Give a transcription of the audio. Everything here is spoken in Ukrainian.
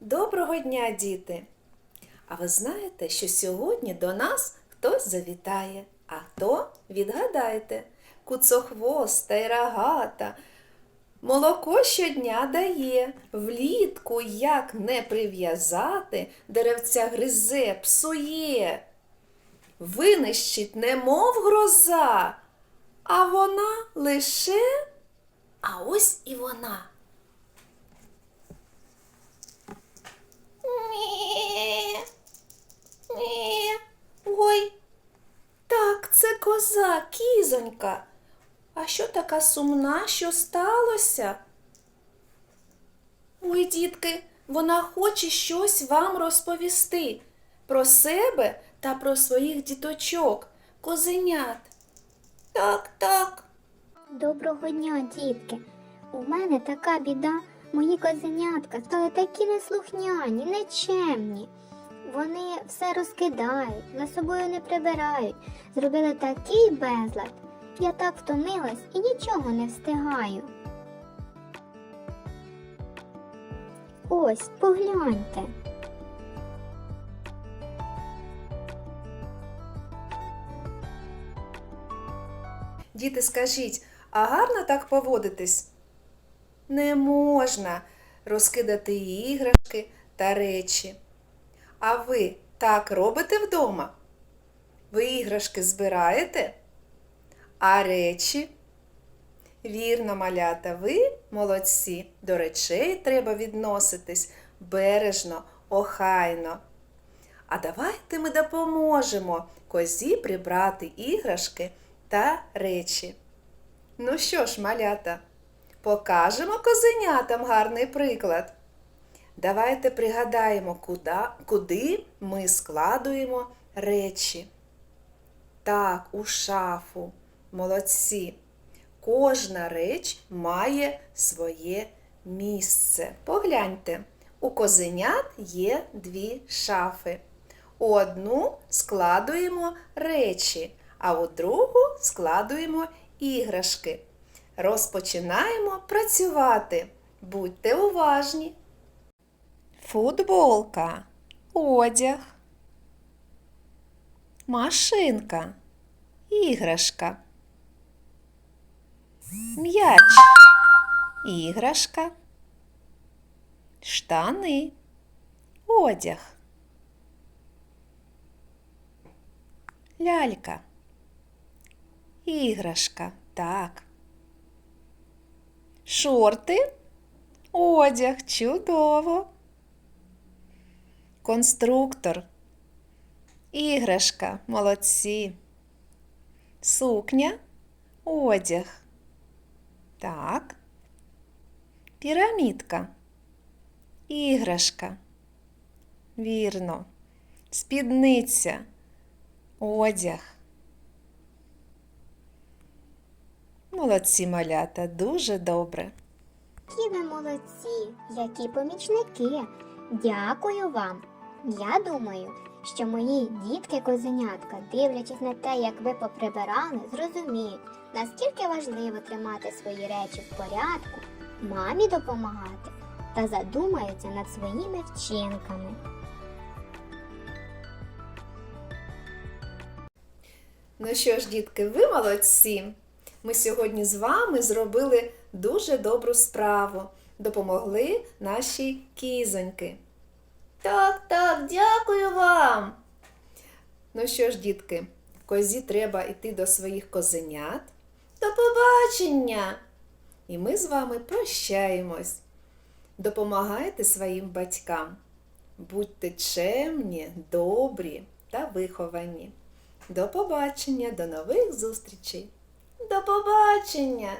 Доброго дня, діти! А ви знаєте, що сьогодні до нас хтось завітає, а хто відгадайте, куцохвоста рогата. Молоко щодня дає, влітку як не прив'язати, деревця гризе, псує. Винищить, немов гроза, а вона лише, а ось і вона. Ой, так, це коза, кізонька. А що така сумна, що сталося? Ой, дітки, вона хоче щось вам розповісти про себе та про своїх діточок, козенят. Так, так. Доброго дня, дітки. У мене така біда. Мої козенятка стали такі неслухняні, нечемні. Вони все розкидають, за собою не прибирають, зробили такий безлад. Я так втомилась і нічого не встигаю. Ось, погляньте. Діти, скажіть, а гарно так поводитись? Не можна розкидати іграшки та речі. А ви так робите вдома? Ви іграшки збираєте? А речі? Вірно, малята, ви молодці. До речей треба відноситись бережно, охайно. А давайте ми допоможемо козі прибрати іграшки та речі. Ну що ж, малята, покажемо козенятам гарний приклад. Давайте пригадаємо, куди, ми складуємо речі. Так, у шафу. Молодці. Кожна реч має своє місце. Погляньте, у козенят є дві шафи. У одну складуємо речі, а у другу складуємо іграшки. Розпочинаємо працювати. Будьте уважні. Футболка, одяг, машинка, іграшка, м'яч, іграшка, штани, одяг, лялька, іграшка, так. Шорти, одяг, чудово. Конструктор, іграшка, молодці. Сукня, одяг. Так. Пірамідка. Іграшка. Вірно. Спідниця. Одяг. Молодці малята, дуже добре. Які ви молодці, які помічники. Дякую вам. Я думаю, що мої дітки-козенятка, дивлячись на те, як ви поприбирали, зрозуміють, наскільки важливо тримати свої речі в порядку, мамі допомагати та задумаються над своїми вчинками. Ну що ж, дітки, ви молодці! Ми сьогодні з вами зробили дуже добру справу. Допомогли нашій кізоньки. Так, так, дякую вам. Ну що ж, дітки, козі треба йти до своїх козенят. До побачення! І ми з вами прощаємось. Допомагайте своїм батькам. Будьте чемні, добрі та виховані. До побачення, до нових зустрічей. До побачення!